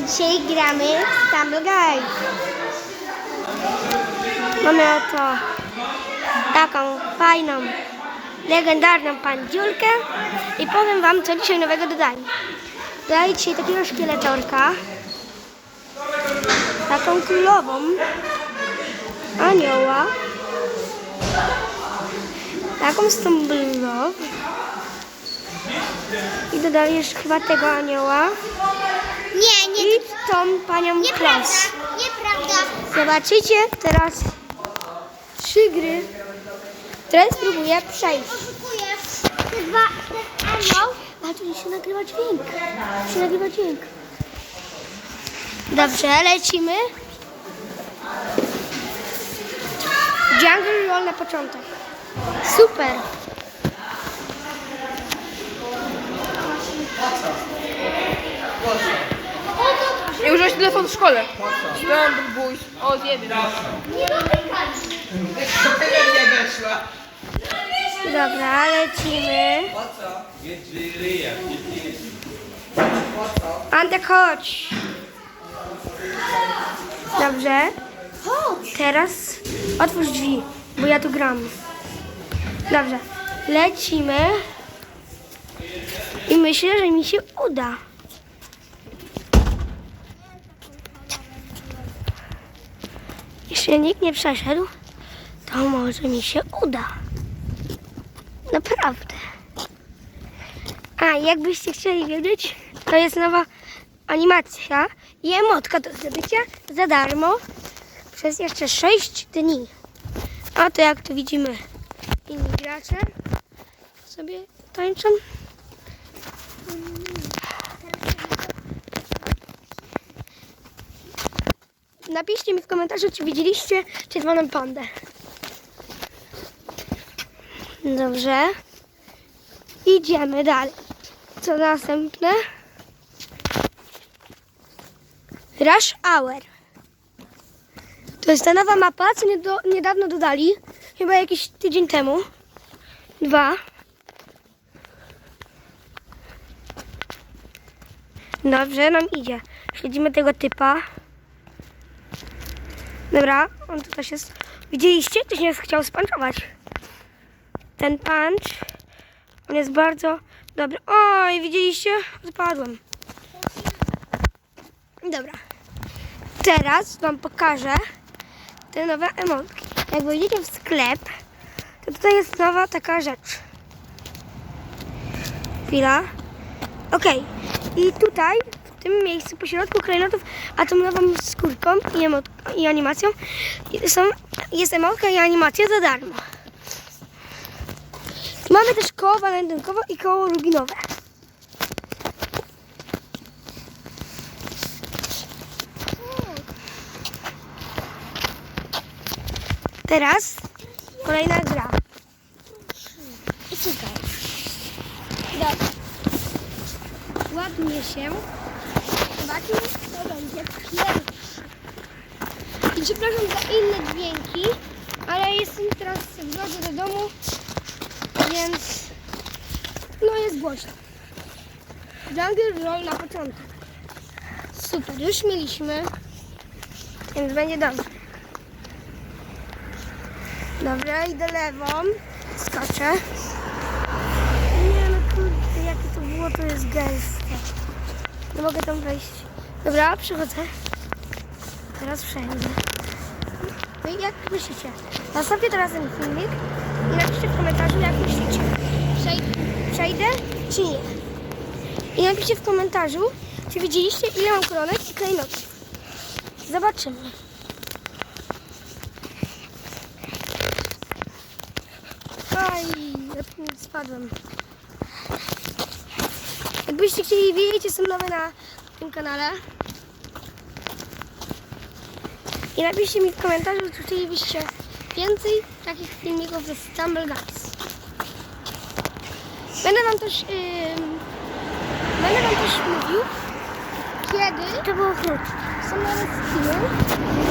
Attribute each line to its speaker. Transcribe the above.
Speaker 1: Bo dzisiaj gramy w Stumble Guys. Mamy oto taką fajną, legendarną pandziulkę i powiem wam, co dzisiaj nowego dodali. Dodali dzisiaj takiego szkieletorka, taką królową, anioła, taką Stumble i dodali jeszcze chyba tego anioła
Speaker 2: Nie, nie,
Speaker 1: i tą panią Klas.
Speaker 2: nieprawda.
Speaker 1: Zobaczycie teraz trzy gry, które spróbuję przejść.
Speaker 2: Oszukuję. Te dwa, ten anioł.
Speaker 1: Się nagrywa dźwięk. Się nagrywa dźwięk. Dobrze, lecimy. Jungle Roll na początek. Super.
Speaker 3: Telefon w szkole. Stumble Boys. O, zjedy.
Speaker 1: Dobra, lecimy. Antek, chodź. Dobrze. Teraz otwórz drzwi, bo ja tu gram. Dobrze. Lecimy. I myślę, że mi się uda. Jeśli nikt nie przeszedł, to może mi się uda. Naprawdę. A jakbyście chcieli wiedzieć, to jest nowa animacja i emotka do zdobycia za darmo przez jeszcze 6 dni. A to jak tu widzimy, inni gracze sobie tańczą. Napiszcie mi w komentarzu, czy widzieliście czerwoną pandę. Dobrze. Idziemy dalej. Co następne? Rush Hour. To jest ta nowa mapa, co niedawno dodali. Chyba jakiś tydzień temu. Dwa. Dobrze, nam idzie. Śledzimy tego typa. Dobra, on tu też jest. Widzieliście? Ktoś mnie chciał spanczować. Ten punch, on jest bardzo dobry. Oj, widzieliście? Odpadłem. Dobra. Teraz Wam pokażę te nowe emotki. Jak wejdziecie w sklep, to tutaj jest nowa taka rzecz. Chwila. Okej. I tutaj, w tym miejscu, po środku klejnotów, a tą nową skórką i, i animacją są, jest emotka i animacja za darmo. Mamy też koło walentynkowe i koło rubinowe. Teraz kolejna gra. I. Ładnie się. Zobaczmy, co będzie pierwszy. I przepraszam za inne dźwięki, ale jestem teraz w drodze do domu, więc no jest głośno. Jungle Roll na początek. Super, już mieliśmy, więc będzie dobrze. Dobra, idę lewą, skoczę. Nie no kurde, jakie to było, to jest gęste. Nie mogę tam wejść. Dobra, przychodzę. Teraz wszędzie. No i jak myślicie? Zostawcie teraz ten filmik i napiszcie w komentarzu, jak myślicie. Przej- przejdę czy nie? I napiszcie w komentarzu, czy widzieliście, ile mam koronek i klejnotów. Zobaczymy. Aj, spadłem. Jakbyście chcieli wiedzieć, jestem nowy na tym kanale. I napiszcie mi w komentarzu, czy chcielibyście więcej takich filmików ze Stumble Guys. Będę wam też, ym, będę wam też mówił, kiedy to było krótkie. Są skiny. Stumble.